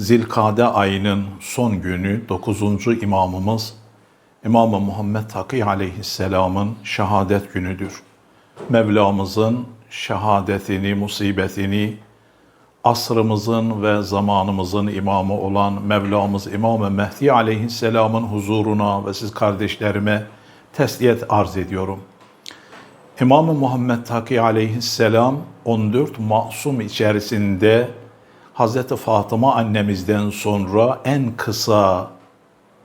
Zilkade ayının son günü 9. imamımız İmam-ı Muhammed Taki aleyhisselamın şehadet günüdür. Mevlamızın şehadetini, musibetini, asrımızın ve zamanımızın imamı olan Mevlamız İmam-ı Mehdi aleyhisselamın huzuruna ve siz kardeşlerime tesliyet arz ediyorum. İmam-ı Muhammed Taki aleyhisselam 14 masum içerisinde Hazreti Fatıma annemizden sonra en kısa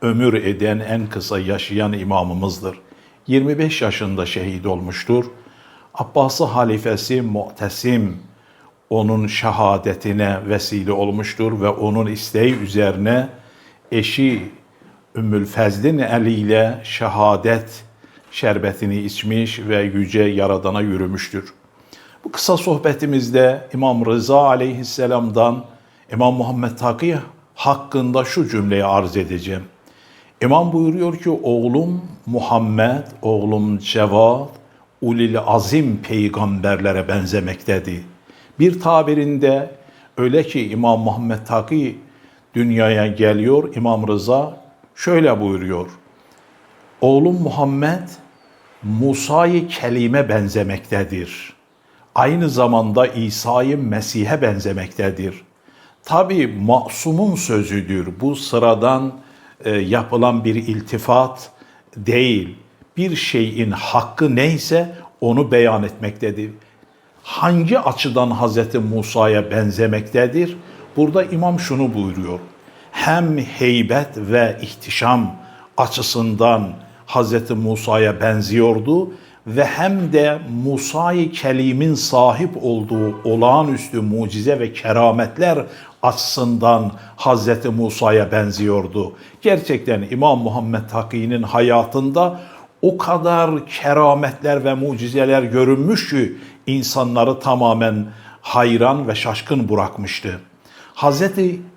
ömür eden, en kısa yaşayan imamımızdır. 25 yaşında şehit olmuştur. Abbasi halifesi Mu'tesim onun şehadetine vesile olmuştur ve onun isteği üzerine eşi Ümmül Fezl'in eliyle şehadet şerbetini içmiş ve yüce Yaradan'a yürümüştür. Bu kısa sohbetimizde İmam Rıza aleyhisselamdan İmam Muhammed Taki hakkında şu cümleyi arz edeceğim. İmam buyuruyor ki oğlum Muhammed, oğlum Cevat, ulil azim peygamberlere benzemektedir. Bir tabirinde öyle ki İmam Muhammed Taki dünyaya geliyor, İmam Rıza şöyle buyuruyor. Oğlum Muhammed Musa'yı kelime benzemektedir. Aynı zamanda İsa'yı Mesih'e benzemektedir. Tabi masumun sözüdür. Bu sıradan e, yapılan bir iltifat değil. Bir şeyin hakkı neyse onu beyan etmektedir. Hangi açıdan Hz. Musa'ya benzemektedir? Burada imam şunu buyuruyor. Hem heybet ve ihtişam açısından Hz. Musa'ya benziyordu ve hem de Musa'yı Kelim'in sahip olduğu olağanüstü mucize ve kerametler açısından Hz. Musa'ya benziyordu. Gerçekten İmam Muhammed Taki'nin hayatında o kadar kerametler ve mucizeler görünmüş ki insanları tamamen hayran ve şaşkın bırakmıştı. Hz.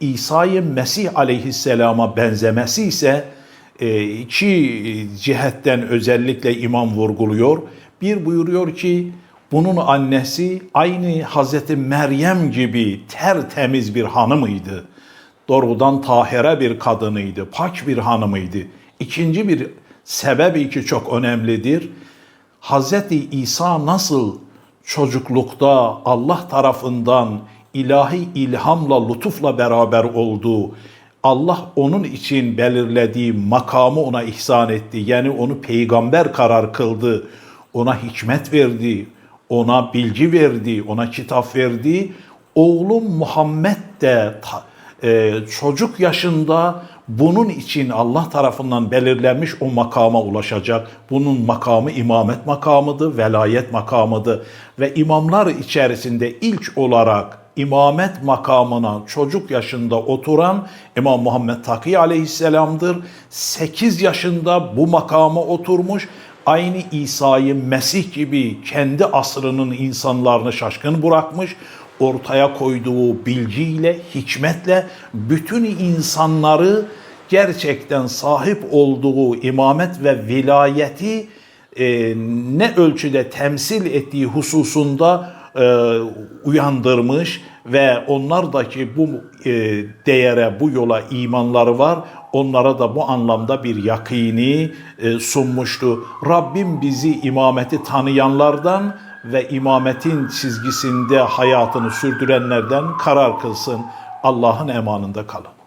İsa'yı Mesih aleyhisselama benzemesi ise iki cihetten özellikle imam vurguluyor. Bir buyuruyor ki bunun annesi aynı Hazreti Meryem gibi tertemiz bir hanımıydı. Doğrudan tahire bir kadınıydı, pak bir hanımıydı. İkinci bir sebebi ki çok önemlidir. Hazreti İsa nasıl çocuklukta Allah tarafından ilahi ilhamla, lütufla beraber olduğu, Allah onun için belirlediği makamı ona ihsan etti. Yani onu peygamber karar kıldı. Ona hikmet verdi, ona bilgi verdi, ona kitap verdi. Oğlum Muhammed de e, çocuk yaşında bunun için Allah tarafından belirlenmiş o makama ulaşacak. Bunun makamı imamet makamıdır, velayet makamıdır ve imamlar içerisinde ilk olarak imamet makamına çocuk yaşında oturan İmam Muhammed Taki aleyhisselamdır. 8 yaşında bu makama oturmuş. Aynı İsa'yı Mesih gibi kendi asrının insanlarını şaşkın bırakmış ortaya koyduğu bilgiyle, hikmetle bütün insanları gerçekten sahip olduğu imamet ve vilayeti e, ne ölçüde temsil ettiği hususunda e, uyandırmış ve onlardaki bu e, değere, bu yola imanları var. Onlara da bu anlamda bir yakini e, sunmuştu. Rabbim bizi imameti tanıyanlardan ve imametin çizgisinde hayatını sürdürenlerden karar kılsın. Allah'ın emanında kalın.